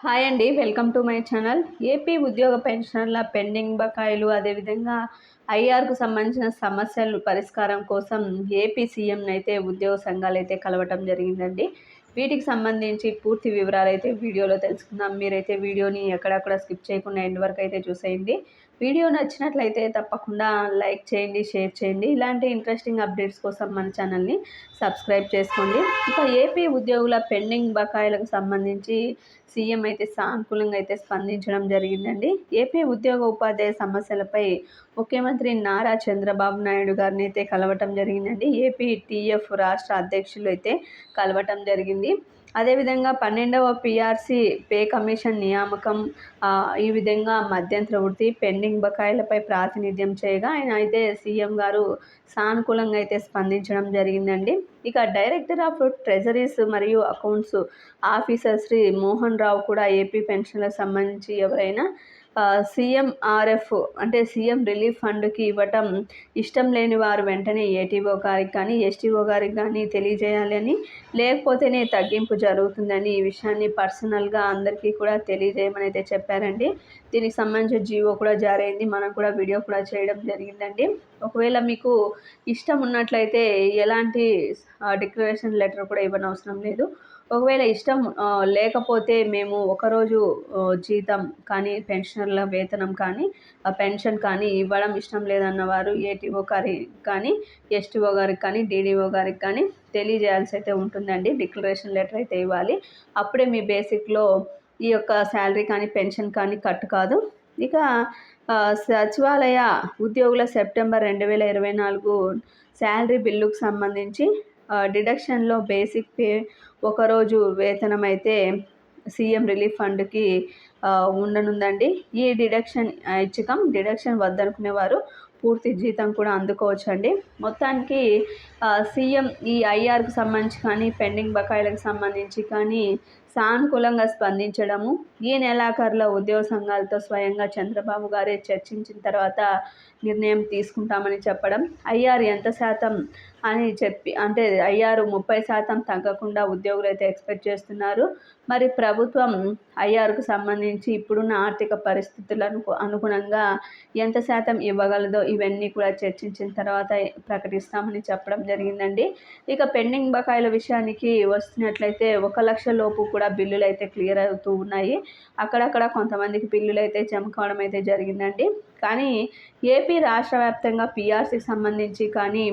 Hi అండి welcome to my channel. AP ఉద్యోగ పెన్షనర్ల పెండింగ్ బకాయిలు అదేవిధంగా ఐఆర్కు సంబంధించిన సమస్యలు పరిష్కారం కోసం ఏపీ సీఎంని అయితే ఉద్యోగ సంఘాలు అయితే కలవటం జరిగిందండి. వీటికి సంబంధించి పూర్తి వివరాలు అయితే వీడియోలో తెలుసుకుందాం. మీరైతే వీడియోని ఎక్కడక్కడ స్కిప్ చేయకుండా ఎండ్ వరకు అయితే చూసేయండి. వీడియో నచ్చినట్లయితే తప్పకుండా లైక్ చేయండి షేర్ చేయండి. ఇలాంటి ఇంట్రెస్టింగ్ అప్డేట్స్ కోసం మన ఛానల్ని సబ్స్క్రైబ్ చేసుకోండి. ఇక ఏపీ ఉద్యోగుల పెండింగ్ బకాయిలకు సంబంధించి సీఎం అయితే సానుకూలంగా అయితే స్పందించడం జరిగిందండి. ఏపీ ఉద్యోగ ఉపాధ్యాయ సమస్యలపై ముఖ్యమంత్రి నారా చంద్రబాబు నాయుడు గారిని అయితే కలవటం జరిగిందండి. ఏపీ టీఎఫ్ రాష్ట్ర అధ్యక్షులు అయితే కలవటం జరిగింది. అదేవిధంగా పన్నెండవ పీఆర్సీ పే కమిషన్ నియామకం ఈ విధంగా మధ్యంతర వృత్తి పెండింగ్ బకాయిలపై ప్రాతినిధ్యం చేయగా ఆయన అయితే సీఎం గారు సానుకూలంగా అయితే స్పందించడం జరిగిందండి. ఇక డైరెక్టర్ ఆఫ్ ట్రెజరీస్ మరియు అకౌంట్స్ ఆఫీసర్ శ్రీ మోహన్ రావు కూడా ఏపీ పెన్షన్లకు సంబంధించి ఎవరైనా సీఎంఆర్ఎఫ్ అంటే సీఎం రిలీఫ్ ఫండ్కి ఇవ్వటం ఇష్టం లేని వారు వెంటనే ఏటీఓ గారికి కానీ ఎస్టీఓ గారికి కానీ తెలియజేయాలని లేకపోతేనే తగ్గింపు జరుగుతుందని ఈ విషయాన్ని పర్సనల్గా అందరికీ కూడా తెలియజేయమని అయితే చెప్పారండి. దీనికి సంబంధించిన జీవో కూడా జారీ అయింది మనం కూడా వీడియో కూడా చేయడం జరిగిందండి. ఒకవేళ మీకు ఇష్టం ఉన్నట్లయితే ఎలాంటి డిక్లరేషన్ లెటర్ కూడా ఇవ్వనవసరం లేదు. ఒకవేళ ఇష్టం లేకపోతే మేము ఒకరోజు జీతం కానీ పెన్షనర్ల వేతనం కానీ పెన్షన్ కానీ ఇవ్వడం ఇష్టం లేదన్న వారు ఏటీఓ గారి కానీ ఎస్టీఓ గారికి కానీ డీడీఓ గారికి కానీ తెలియజేయాల్సి అయితే ఉంటుందండి. డిక్లరేషన్ లెటర్ అయితే ఇవ్వాలి. అప్పుడే మీ బేసిక్లో ఈ యొక్క శాలరీ కానీ పెన్షన్ కానీ కట్ కాదు. ఇక సచివాలయ ఉద్యోగుల సెప్టెంబర్ రెండు వేల ఇరవై నాలుగు శాలరీ బిల్లుకు సంబంధించి డిడక్షన్లో బేసిక్ పే ఒకరోజు వేతనం అయితే సీఎం రిలీఫ్ ఫండ్కి ఉండనుందండి. ఈ డిడక్షన్ ఐచ్ఛికం డిడక్షన్ వద్దనుకునేవారు. పూర్తి జీతం కూడా అందుకోవచ్చండి. మొత్తానికి సీఎం ఈ ఐఆర్కి సంబంధించి కానీ పెండింగ్ బకాయిలకు సంబంధించి కానీ సానుకూలంగా స్పందించడము ఈ నెలాఖరులో ఉద్యోగ సంఘాలతో స్వయంగా చంద్రబాబు గారే చర్చించిన తర్వాత నిర్ణయం తీసుకుంటామని చెప్పడం ఐఆర్ ఎంత శాతం అని చెప్పి అంటే ఐఆర్ ముప్పై శాతం తగ్గకుండా ఉద్యోగులు అయితే ఎక్స్పెక్ట్ చేస్తున్నారు. మరి ప్రభుత్వం ఐఆర్కు సంబంధించి ఇప్పుడున్న ఆర్థిక పరిస్థితులను అనుగుణంగా ఎంత శాతం ఇవ్వగలదో ఇవన్నీ కూడా చర్చించిన తర్వాత ప్రకటిస్తామని చెప్పడం జరిగిందండి. ఇక పెండింగ్ బకాయిల విషయానికి వస్తున్నట్లయితే ఒక లక్ష లోపు కూడా బిల్లులు అయితే క్లియర్ అవుతూ ఉన్నాయి. అక్కడక్కడ కొంతమందికి బిల్లులు అయితే జమ కావడం అయితే జరిగిందండి. కానీ ఏపీ రాష్ట్ర వ్యాప్తంగా పిఆర్సీకి సంబంధించి కానీ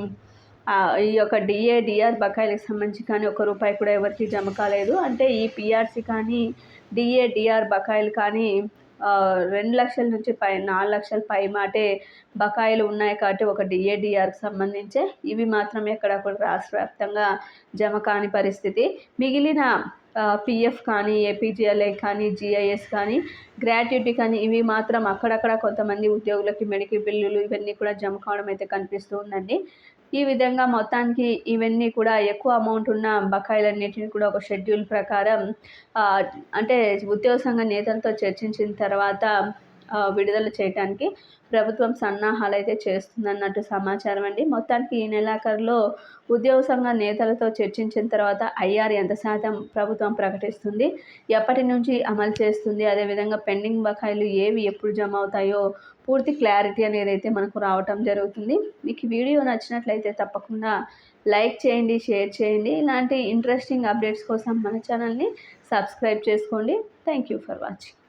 ఈ యొక్క డిఏ డిఆర్ బకాయిలకు సంబంధించి కానీ ఒక రూపాయి కూడా ఎవరికి జమ కాలేదు. అంటే ఈ పిఆర్సీ కానీ డిఏ డిఆర్ బకాయిలు కానీ రెండు లక్షల నుంచి పై నాలుగు లక్షల పై మాటే బకాయిలు ఉన్నాయి కాబట్టి ఒక డిఏడిఆర్కి సంబంధించే. ఇవి మాత్రం ఎక్కడ కూడా రాష్ట్ర వ్యాప్తంగా జమ కాని పరిస్థితి. మిగిలిన పిఎఫ్ కానీ ఏపీజీఎల్ఐ కానీ జిఐఎస్ కానీ గ్రాట్యుటీ కానీ ఇవి మాత్రం అక్కడక్కడ కొంతమంది ఉద్యోగులకి మెడికల్ బిల్లులు ఇవన్నీ కూడా జమ కావడం అయితే కనిపిస్తూ ఉందండి. ఈ విధంగా మొత్తానికి ఇవన్నీ కూడా ఎక్కువ అమౌంట్ ఉన్న బకాయిలన్నిటిని కూడా ఒక షెడ్యూల్ ప్రకారం అంటే ఉద్యోగ సంఘ నేతలతో చర్చించిన తర్వాత విడుదల చేయడానికి ప్రభుత్వం సన్నాహాలు అయితే చేస్తుందన్నట్టు సమాచారం అండి మొత్తానికి ఈ నెలాఖరులో ఉద్యోగ సంఘ నేతలతో చర్చించిన తర్వాత ఐఆర్ ఎంత శాతం ప్రభుత్వం ప్రకటిస్తుంది ఎప్పటి నుంచి అమలు చేస్తుంది అదేవిధంగా పెండింగ్ బకాయిలు ఏవి ఎప్పుడు జమ అవుతాయో పూర్తి క్లారిటీ అనేది అయితే మనకు రావటం జరుగుతుంది. మీకు వీడియో నచ్చినట్లయితే తప్పకుండా లైక్ చేయండి షేర్ చేయండి. ఇలాంటి ఇంట్రెస్టింగ్ అప్డేట్స్ కోసం మన ఛానల్ని సబ్స్క్రైబ్ చేసుకోండి. Thank you for watching.